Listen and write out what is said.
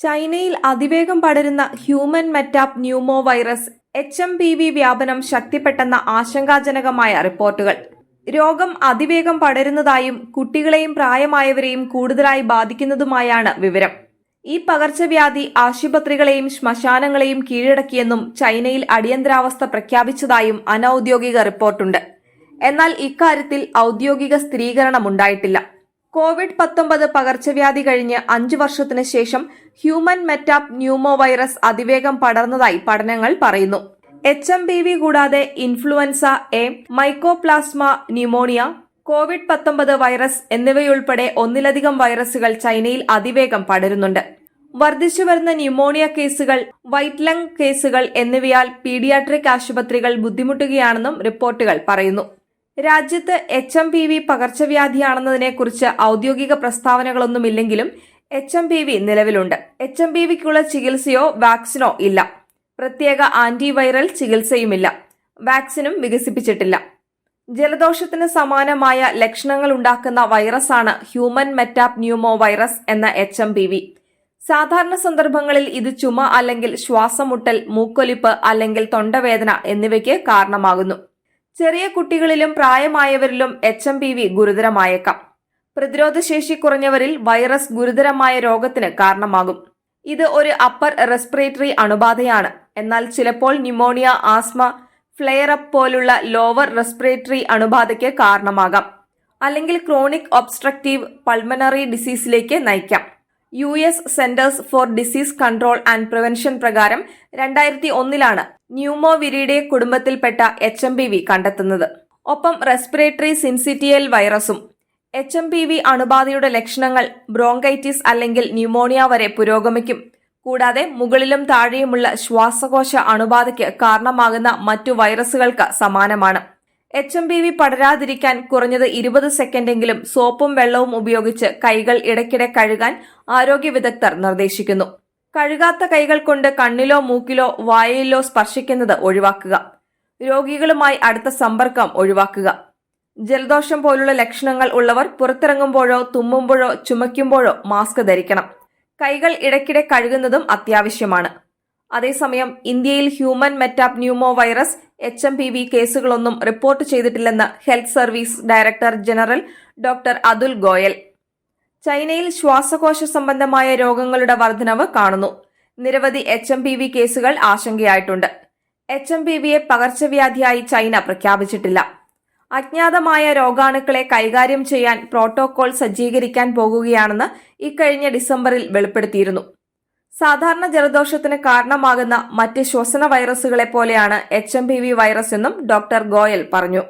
ചൈനയിൽ അതിവേഗം പടരുന്ന human metapneumovirus H M P V വ്യാപനം ശക്തിപ്പെട്ടെന്ന ആശങ്കാജനകമായ റിപ്പോർട്ടുകൾ. രോഗം അതിവേഗം പടരുന്നതായും കുട്ടികളെയും പ്രായമായവരെയും കൂടുതലായി ബാധിക്കുന്നതുമായാണ് വിവരം. ഈ പകർച്ചവ്യാധി ആശുപത്രികളെയും ശ്മശാനങ്ങളെയും കീഴടക്കിയെന്നും ചൈനയിൽ അടിയന്തരാവസ്ഥ പ്രഖ്യാപിച്ചതായും അനൌദ്യോഗിക റിപ്പോർട്ടുണ്ട്. എന്നാൽ ഇക്കാര്യത്തിൽ ഔദ്യോഗിക സ്ഥിരീകരണമുണ്ടായിട്ടില്ല. കോവിഡ് പത്തൊമ്പത് പകർച്ചവ്യാധി കഴിഞ്ഞ് അഞ്ചു വർഷത്തിന് ശേഷം ഹ്യൂമൻ മെറ്റാപ് ന്യൂമോ വൈറസ് അതിവേഗം പടർന്നതായി പഠനങ്ങൾ പറയുന്നു. എച്ച് എം പി വി കൂടാതെ influenza A mycoplasma pneumonia Covid പത്തൊമ്പത് വൈറസ് എന്നിവയുൾപ്പെടെ ഒന്നിലധികം വൈറസുകൾ ചൈനയിൽ അതിവേഗം പടരുന്നുണ്ട്. വർദ്ധിച്ചുവരുന്ന ന്യൂമോണിയ കേസുകൾ വൈറ്റ് ലങ് കേസുകൾ എന്നിവയാൽ പീഡിയാട്രിക് ആശുപത്രികൾ ബുദ്ധിമുട്ടുകയാണെന്നും റിപ്പോർട്ടുകൾ പറയുന്നു. രാജ്യത്ത് എച്ച് എം പി വി പകർച്ചവ്യാധിയാണെന്നതിനെക്കുറിച്ച് ഔദ്യോഗിക പ്രസ്താവനകളൊന്നുമില്ലെങ്കിലും എച്ച് എം പി വി നിലവിലുണ്ട്. എച്ച് എം പി വിക്കുള്ള ചികിത്സയോ വാക്സിനോ ഇല്ല. പ്രത്യേക ആന്റിവൈറൽ ചികിത്സയുമില്ല. വാക്സിനും വികസിപ്പിച്ചിട്ടില്ല. ജലദോഷത്തിന് സമാനമായ ലക്ഷണങ്ങൾ ഉണ്ടാക്കുന്ന വൈറസാണ് human metapneumovirus H M P V V സാധാരണ സന്ദർഭങ്ങളിൽ ഇത് ചുമ അല്ലെങ്കിൽ ശ്വാസമുട്ടൽ മൂക്കൊലിപ്പ് അല്ലെങ്കിൽ തൊണ്ടവേദന എന്നിവയ്ക്ക് കാരണമാകുന്നു. ചെറിയ കുട്ടികളിലും പ്രായമായവരിലും എച്ച് എം പി വി ഗുരുതരമായേക്കാം. പ്രതിരോധശേഷി കുറഞ്ഞവരിൽ വൈറസ് ഗുരുതരമായ രോഗത്തിന് കാരണമാകും. ഇത് ഒരു അപ്പർ റെസ്പിറേറ്ററി അണുബാധയാണ്. എന്നാൽ ചിലപ്പോൾ ന്യൂമോണിയ ആസ്മ ഫ്ലെയർ അപ്പ് പോലുള്ള ലോവർ റെസ്പിറേറ്ററി അണുബാധയ്ക്ക് കാരണമാകാം. അല്ലെങ്കിൽ ക്രോണിക് ഒബ്സ്ട്രക്റ്റീവ് പൾമനറി ഡിസീസിലേക്ക് നയിക്കാം. U S centers for disease control and prevention പ്രകാരം രണ്ടായിരത്തി ഒന്നിലാണ് ന്യൂമോവിരിയുടെ കുടുംബത്തിൽപ്പെട്ട എച്ച് എം പി വി കണ്ടെത്തുന്നത്. ഒപ്പം റെസ്പിറേറ്ററി സിൻസിറ്റിയൽ വൈറസും എച്ച് എം പി വി അണുബാധയുടെ ലക്ഷണങ്ങൾ ബ്രോങ്കൈറ്റിസ് അല്ലെങ്കിൽ ന്യൂമോണിയ വരെ പുരോഗമിക്കും. കൂടാതെ മുകളിലും താഴെയുമുള്ള ശ്വാസകോശ അണുബാധയ്ക്ക് കാരണമാകുന്ന മറ്റു വൈറസുകൾക്ക് സമാനമാണ്. എച്ച് എം പി വി പടരാതിരിക്കാൻ കുറഞ്ഞത് ഇരുപത് സെക്കൻഡെങ്കിലും സോപ്പും വെള്ളവും ഉപയോഗിച്ച് കൈകൾ ഇടയ്ക്കിടെ കഴുകാൻ ആരോഗ്യ വിദഗ്ധർ നിർദ്ദേശിക്കുന്നു. കഴുകാത്ത കൈകൾ കൊണ്ട് കണ്ണിലോ മൂക്കിലോ വായയിലോ സ്പർശിക്കുന്നത് ഒഴിവാക്കുക. രോഗികളുമായി അടുത്ത സമ്പർക്കം ഒഴിവാക്കുക. ജലദോഷം പോലുള്ള ലക്ഷണങ്ങൾ ഉള്ളവർ പുറത്തിറങ്ങുമ്പോഴോ തുമ്മുമ്പോഴോ ചുമയ്ക്കുമ്പോഴോ മാസ്ക് ധരിക്കണം. കൈകൾ ഇടയ്ക്കിടെ കഴുകുന്നതും അത്യാവശ്യമാണ്. അതേസമയം ഇന്ത്യയിൽ human metapneumovirus H M P V കേസുകളൊന്നും report ചെയ്തിട്ടില്ലെന്ന് health service director general doctor Atul Goel. ചൈനയിൽ ശ്വാസകോശ സംബന്ധമായ രോഗങ്ങളുടെ വർധനവ് കാണുന്നു. നിരവധി എച്ച് എം പി വി കേസുകൾ ആശങ്കയായിട്ടുണ്ട്. എച്ച് എം പി വിയെ പകർച്ചവ്യാധിയായി ചൈന പ്രഖ്യാപിച്ചിട്ടില്ല. അജ്ഞാതമായ രോഗാണുക്കളെ കൈകാര്യം ചെയ്യാൻ പ്രോട്ടോകോൾ സജ്ജീകരിക്കാൻ പോകുകയാണെന്ന് ഇക്കഴിഞ്ഞ ഡിസംബറിൽ വെളിപ്പെടുത്തിയിരുന്നു. സാധാരണ ജലദോഷത്തിന് കാരണമാകുന്ന മറ്റ് ശ്വസന വൈറസുകളെ പോലെയാണ് H M P V virus എന്നും ഡോക്ടർ ഗോയൽ പറഞ്ഞു.